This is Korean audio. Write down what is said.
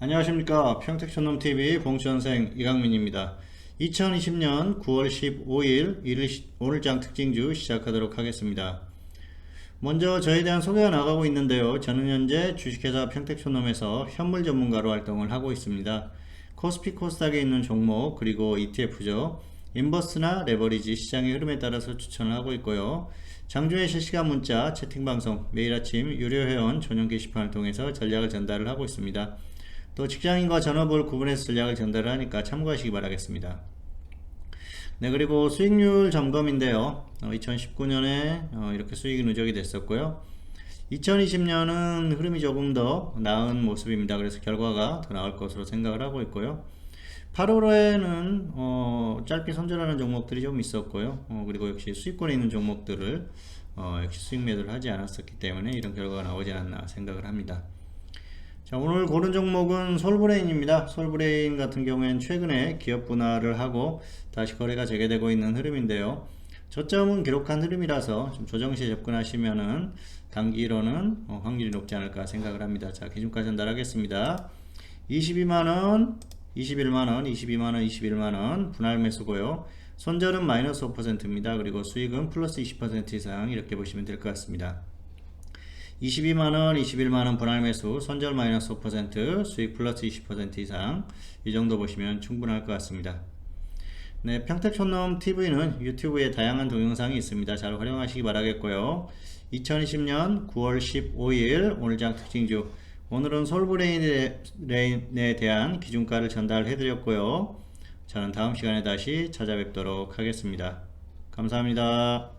안녕하십니까. 평택촌놈TV 봉수선생 이강민입니다. 2020년 9월 15일 일일 시- 오늘장 특징주 시작하도록 하겠습니다. 먼저 저에 대한 소개가 나가고 있는데요. 저는 현재 주식회사 평택촌놈에서 현물 전문가로 활동을 하고 있습니다. 코스피 코스닥에 있는 종목 그리고 ETF죠. 인버스나 레버리지 시장의 흐름에 따라서 추천을 하고 있고요. 장주의 실시간 문자 채팅방송 매일 아침 유료 회원 전용 게시판을 통해서 전략을 전달을 하고 있습니다 또 직장인과 전업을 구분해서 전략을 전달을 하니까 참고하시기 바라겠습니다. 네, 그리고 수익률 점검인데요. 2019년에 이렇게 수익이 누적이 됐었고요. 2020년은 흐름이 조금 더 나은 모습입니다. 그래서 결과가 더 나을 것으로 생각을 하고 있고요. 8월에는 어, 짧게 손절하는 종목들이 좀 있었고요. 어, 그리고 역시 수익권에 있는 종목들을 어, 역시 수익 매도를 하지 않았었기 때문에 이런 결과가 나오지 않았나 생각을 합니다. 자, 오늘 고른 종목은 솔브레인입니다. 솔브레인 같은 경우에는 최근에 기업 분할을 하고 다시 거래가 재개되고 있는 흐름인데요. 저점은 기록한 흐름이라서 좀 조정 시에 접근하시면은 단기로는 어, 확률이 높지 않을까 생각을 합니다. 자, 기준가 전달하겠습니다. 22만원, 21만원, 22만원, 21만원 분할 매수고요. 손절은 마이너스 5%입니다. 그리고 수익은 플러스 20% 이상 이렇게 보시면 될 것 같습니다. 22만원, 21만원 분할 매수, 손절 마이너스 5%, 수익 플러스 20% 이상 이 정도 보시면 충분할 것 같습니다. 네, 평택촌놈 TV는 유튜브에 다양한 동영상이 있습니다. 잘 활용하시기 바라겠고요. 2020년 9월 15일 오늘장 특징주 오늘은 솔브레인에 대한 기준가를 전달해 드렸고요. 저는 다음 시간에 다시 찾아뵙도록 하겠습니다. 감사합니다.